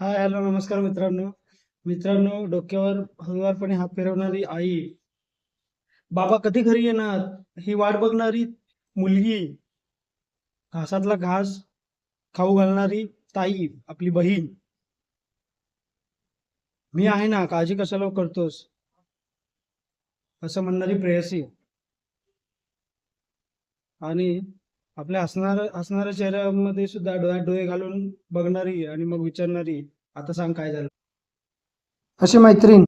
Hi hello नमस्कार मित्रांनो. मित्रांनो डोक्यावर हळुवारपणे हात फिरवणारी आई. बाबा कधी घरी येणार? ही वाट बघणारी मुलगी. घासातला घास खाऊ घालणारी ताई आपली बहीण. मी आहे ना काळजी कशाला करतोस? असं म्हणणारी प्रेयसी. आणि आपल्या हसणार हसणाऱ्या चेहऱ्यामध्ये सुद्धा डोळ्यात डोळे घालून बघणारी आणि मग विचारणारी आता सांग काय झालं? अशी मैत्रीण.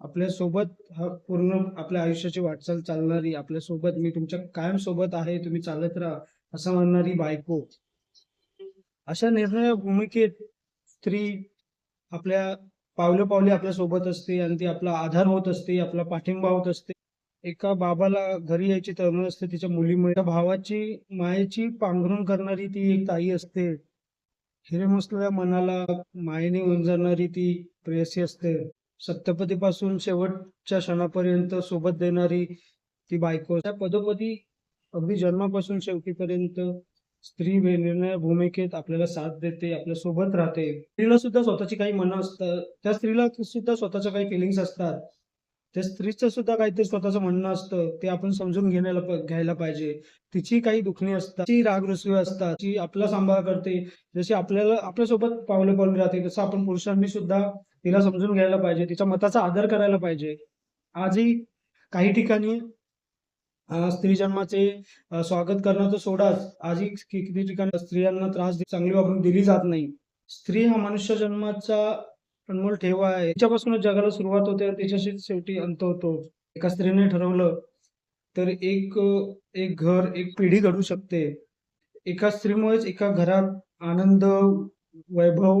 आपल्यासोबत हा पूर्ण आपल्या आयुष्याची वाटचाल चालणारी आपल्यासोबत मी तुमच्या कायम सोबत आहे तुम्ही चालत राहा असं म्हणणारी बायको. अशा निर्णय भूमिकेत स्त्री आपल्या पावले पावले आपल्यासोबत असते आणि ती आपला आधार होत असते आपला पाठिंबा होत असते. एका बाबाला घरी यायची तरुण असते तिच्या मुलीमुळे. भावाची मायेची पांघरून करणारी ती एक ताई असते. हिरेमसलेल्या मनाला मायेने उंजरणारी ती प्रेयसी असते. सप्तपदीपासून शेवटच्या क्षणापर्यंत सोबत देणारी ती बायको त्या पदोपदी अगदी जन्मापासून शेवटीपर्यंत स्त्री वेगवेगळ्या भूमिकेत आपल्याला साथ देते आपल्यासोबत राहते. स्त्रीला सुद्धा स्वतःची काही मनं असतात. त्या स्त्रीला सुद्धा स्वतःच्या काही फिलिंग्स असतात. त्या स्त्रीचं सुद्धा काहीतरी स्वतःचं म्हणणं असतं. ते आपण समजून घेण्याला घ्यायला पाहिजे. तिची काही दुखणी असतात ती राग रुसवी असतात ती आपला सांभाळ करते. जशी आपल्याला आपल्यासोबत पावले पावले राहते तसं आपण पुरुषांनी सुद्धा तिला समजून घ्यायला पाहिजे. तिच्या मताचा आदर करायला पाहिजे. आजही काही ठिकाणी स्त्री जन्माचे स्वागत करणं तर सोडाच. आजही किती ठिकाणी स्त्रियांना त्रास चांगली वागणूक दिली जात नाही. स्त्री हा मनुष्य जन्माचा अनमोल ठेवा. आहे तिच्यापासूनच जगाला सुरुवात होते आणि शेवटी अंत होतो. एका स्त्रीने ठरवलं तर एक एक घर एक पिढी घडू शकते. एका स्त्रीमुळेच एका घरात आनंद वैभव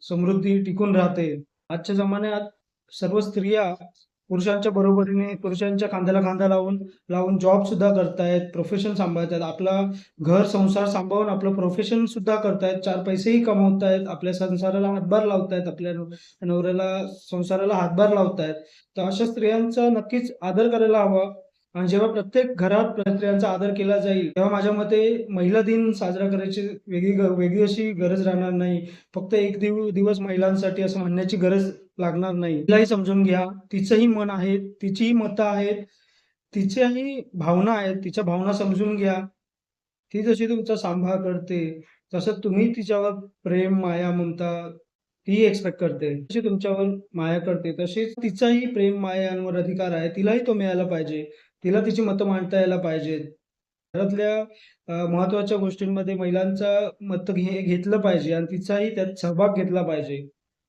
समृद्धी टिकून राहते. आजच्या जमान्यात सर्व स्त्रिया पुरुषांच्या बरोबरीने पुरुषांच्या खांद्याला खांदा लावून लावून जॉब सुद्धा करतायत प्रोफेशन सांभाळतायत. आपला घर संसार सांभाळून आपलं प्रोफेशन सुद्धा करतायत. चार पैसेही कमवतायत. आपल्या संसाराला हातभार लावतायत. आपल्या नवऱ्याला संसाराला हातभार लावतायत. तर अशा स्त्रियांचा नक्कीच आदर करायला हवा. आणि जेव्हा प्रत्येक घरात स्त्रियांचा आदर केला जाईल तेव्हा माझ्या मते महिला दिन साजरा करायची वेगळी वेगळी अशी गरज राहणार नाही. फक्त एक दिव दिवस महिलांसाठी असं म्हणण्याची गरज लागणार नाही. तिलाही समजून घ्या. तिचंही मन आहे तिचीही मतं आहेत तिच्याही भावना आहेत तिच्या भावना समजून घ्या. ती जशी तुमचा सांभाळ करते जसं तुम्ही तिच्यावर प्रेम माया ममता ती एक्सपेक्ट करते. जशी तुमच्यावर माया करते तशीच तिचाही प्रेम मायांवर अधिकार आहे. तिलाही तो मिळायला पाहिजे. तिला तिची मतं मांडता यायला पाहिजेत घरातल्या महत्त्वाच्या गोष्टींमध्ये महिलांचा मत घे घेतलं पाहिजे आणि तिचाही त्यात सहभाग घेतला पाहिजे.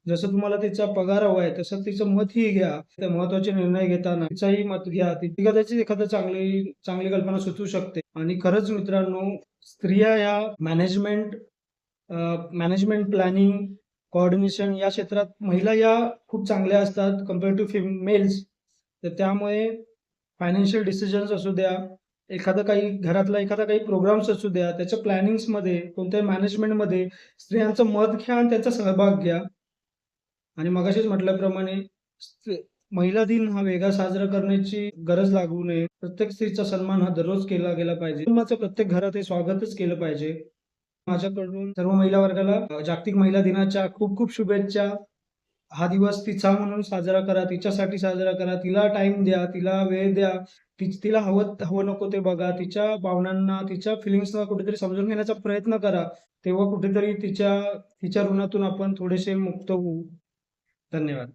जसं तुम्हाला तिचा पगार हवा आहे तसं तिचं मतही घ्या. त्या महत्त्वाचे निर्णय घेताना तिचाही मत घ्या. ती त्याची एखादं चांगली चांगली कल्पना सुचू शकते. आणि खरंच मित्रांनो स्त्रिया या मॅनेजमेंट मॅनेजमेंट प्लॅनिंग कोऑर्डिनेशन या क्षेत्रात महिला या खूप चांगल्या असतात. कंपेअर टू फिमेल्स तर त्यामुळे फायनान्शियल डिसिजन्स असू द्या एखादं काही घरातला एखादा काही प्रोग्राम्स असू द्या त्याच्या प्लॅनिंग्समध्ये कोणत्याही मॅनेजमेंटमध्ये स्त्रियांचं मत घ्या आणि त्याचा सहभाग घ्या. आणि मगाशीच म्हटल्याप्रमाणे महिला दिन हा वेगळा साजरा करण्याची गरज लागू नये. प्रत्येक स्त्रीचा सन्मान हा दररोज केला गेला पाहिजे. कुटुंबाचं प्रत्येक घरात हे स्वागतच केलं पाहिजे. माझ्याकडून सर्व महिला वर्गाला जागतिक महिला दिनाच्या खूप खूप शुभेच्छा. हा दिवस तिचा म्हणून साजरा करा तिच्यासाठी साजरा करा. तिला टाइम द्या तिला वेळ द्या. तिला हवं हवं नको ते बघा. तिच्या भावनांना तिच्या फिलिंग्सना कुठेतरी समजून घेण्याचा प्रयत्न करा. तेव्हा कुठेतरी तिच्या तिच्या ऋणातून आपण थोडेसे मुक्त होऊ. धन्यवाद.